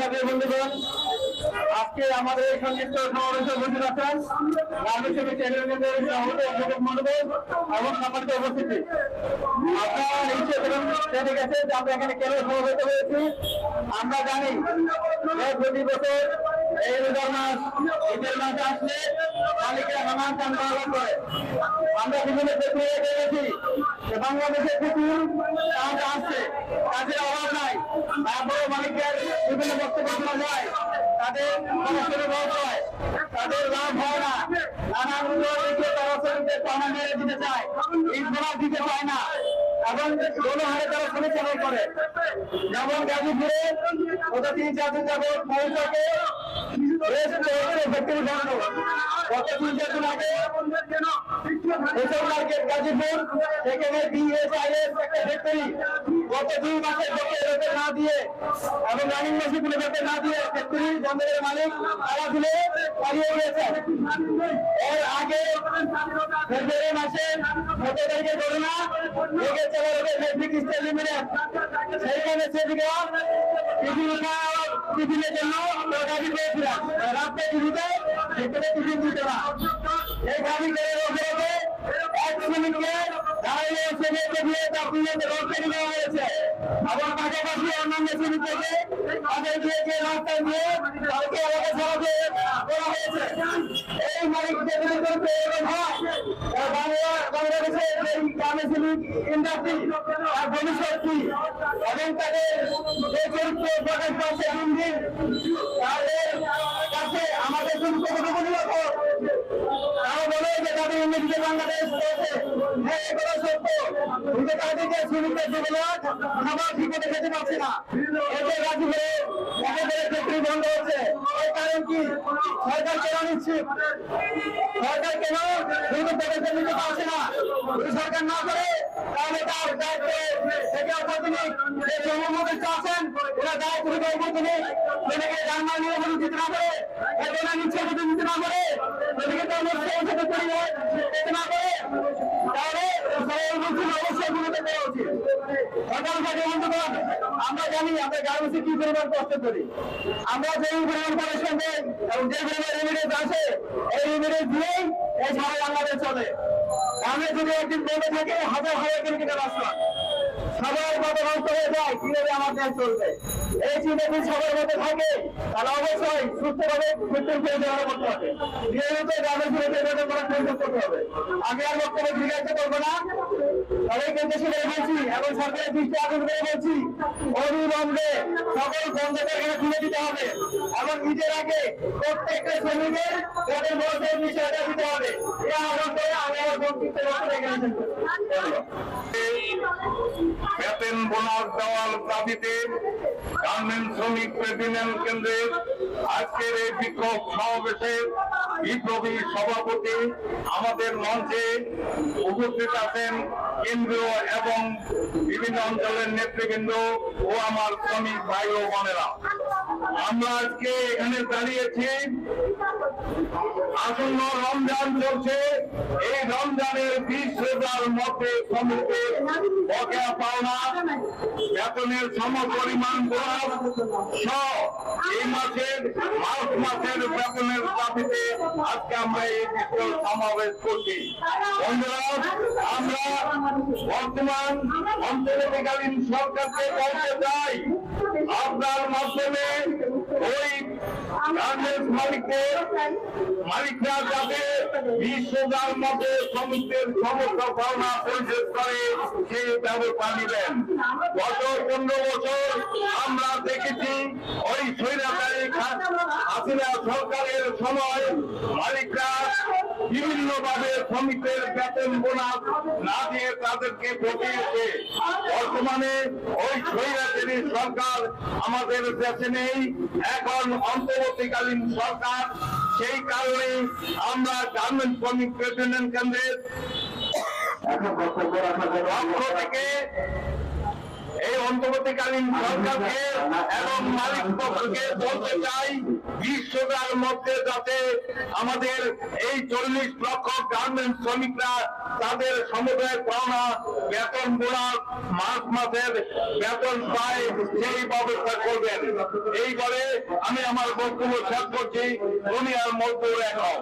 সাথে বন্ধুগণ। আজকে আমাদের এই সংযুক্ত সমাবেশে উপস্থিত আছেন কেন্দ্রের সভাপতি অধ্যাপক মণ্ডল এবং সম্মানিত উপস্থিতি। আপনারা নিশ্চয়ই দেখে গেছে যে আমরা এখানে কেন সমাবেশ হয়েছি। আমরা জানি প্রতি বছর এই রোজার মাস আসলে মালিকরা চান পালন করে। আমরা যে অভাব নাই। তারপরে মালিকদের বিভিন্ন বক্তব্য যায়। তাদের রোধ হয়, তাদের লাভ হয় না। নানান উন্নয়নকে তারা টানা মেরে দিতে চায়। ঈদ দিতে চায় না। এবং কোনো হারে তারা শ্রমিক চাকরি করে। যেমন গাজীপুরে ওটা তিন, চার দিন যাব মহিলাকে ফ্যাক্টরি বানানো তিন, চার দিন আগে মার্কেট গাজীপুর সেখানে বিএসআইএস একটা ফ্যাক্টরি গত দুই মাসের বেতন না দিয়ে, এবং রানিং মেশিনগুলো না দিয়ে ফ্যাক্টরি বন্ধের মালিক তারা দিলে পালিয়ে গিয়েছে। এর আগে ফেব্রুয়ারি মাসে গত তারিখে করোনা থেকে চলে গেছে মেট্রিক স্টেট লিমিটেড সেইখানে সেদিকে টিফিন টিফিনের জন্য গাড়ি পেয়েছিলাম রোগ কেটে দেওয়া হয়েছে। আবার পাশাপাশি অন্যান্য শ্রমিক থেকে? তাদের দিয়ে যে রাস্তায় তাদেরকে হয়েছে। এই মালিককে বিরুদ্ধে বাংলা বাংলাদেশের এই আর ভবিষ্যৎ কি? এবং তাদের যে চরিত্র, প্রকাশ পাচ্ছে দিন কিন্তু তাদেরকে শ্রমিকদের জীবনে খাবার ঠিক মতো খেতে না। এতে গাজীপুরে একেবারে ফ্যাক্টরি বন্ধ হচ্ছে এর কারণ কি? সরকার কেন নিশ্চিত সরকার কেন দ্রুত পদক্ষেপ নিতে পারছে না? সরকার না করে, তাহলে তার দায়িত্ব থেকে অপরদিনিক যে শ্রমমন্ত্রী আছেন ওরা দায়িত্ব থেকে অপরদিনিক সেটাকে জানমাল নিয়ে দিতে না পারে বেতনা নিচ্ছে দিতে না পারে সেটাকে তো পরিবার দিতে না পারে তাহলে আমরা জানি আমরা গার্মেন্টসে কি পরিমাণ কষ্ট করি আমরা যে পরিমাণ দিয়েই এই সারা বাংলাদেশ চলে। আমরা যদি একদিন বলে থাকে, হাজার হাজার কিলোমিটার রাস্তা। সবার মতো নষ্ট হয়ে যায় কীভাবে আমার দেশ চলবে? এই চিন্তা যদি সবার মধ্যে থাকে, তাহলে অবশ্যই সুস্থভাবে মৃত্যুর পরিচালনা করতে হবে নিয়মিত গ্রামের সুরক্ষা করার প্রয়োজন করতে হবে। আমি আর বক্তব্য জিজ্ঞাসা করব না। সবাইকে দেশে করে বলছি এবং সরকারের দৃষ্টি আকর্ষণ করে বলছি, অবিলম্বে সকল বন্ধকে দিতে হবে, এবং ঈদের আগে প্রত্যেকটা শ্রমিকের তাদের মধ্যে বিষয়টা দিতে হবে। এটা আহ্বান করে আমি আমার এখানে বোনাস দেওয়ার দাবিতে গার্মেন্ট শ্রমিক প্রেসিডেন্ট আজকের এই বিক্ষোভ সমাবেশে বিপ্লবী সভাপতি আমাদের মঞ্চে উপস্থিত আছেন কেন্দ্রীয় এবং বিভিন্ন অঞ্চলের নেতৃবৃন্দ ও আমার শ্রমিক ভাই ও বোনেরা। আমরা আজকে এখানে দাঁড়িয়েছি। আসন্ন রমজান চলছে। এই রমজানের বিশ রোজার মধ্যে শ্রমিকের বকেয়া পাওনা, বেতনের সম পরিমাণ এই মাসের মার্চ মাসের বেতনের দাবিতে আজকে আমরা এই বিক্ষোভ সমাবেশ করছি। বন্ধুরা, আমরা বর্তমান অন্তর্বর্তীকালীন সরকারকে বলতে চাই আপনার মাধ্যমে ওই গার্মেন্টস মালিকদের মালিকরা যাতে বিশ হাজার শ্রমিকদের সমস্ত পাওনা পরিশোধ করে সেই ব্যবস্থা নেবেন। গত পনেরো বছর আমরা দেখেছি ওই স্বৈরাচারী সরকারের সময় মালিকরা বিভিন্ন ভাবে শ্রমিকদের বেতন বোনাস না দিয়ে তাদেরকে ঠকিয়েছে বর্তমানে ওই স্বৈরাচারী সরকার আমাদের দেশে নেই। এখন অন্তর্বর্তীকালীন সরকার সেই কারণে আমরা গার্মেন্ট শ্রমিক প্রেসিডেন্ট কেন্দ্রের পক্ষ থেকে এই অন্তর্বর্তীকালীন সরকারকে এবং মালিক পক্ষকে বলতে চাই, বিশ্বটার মধ্যে যাতে আমাদের এই চল্লিশ লক্ষ গার্মেন্ট শ্রমিকরা তাদের সমুদায় পাওনা, বেতন বোনাস মাস মাসের বেতন পায়, সেই ব্যবস্থা করবেন। এই বলে আমি আমার বক্তব্য শেষ করছি। দুনিয়ার মজদুর এখন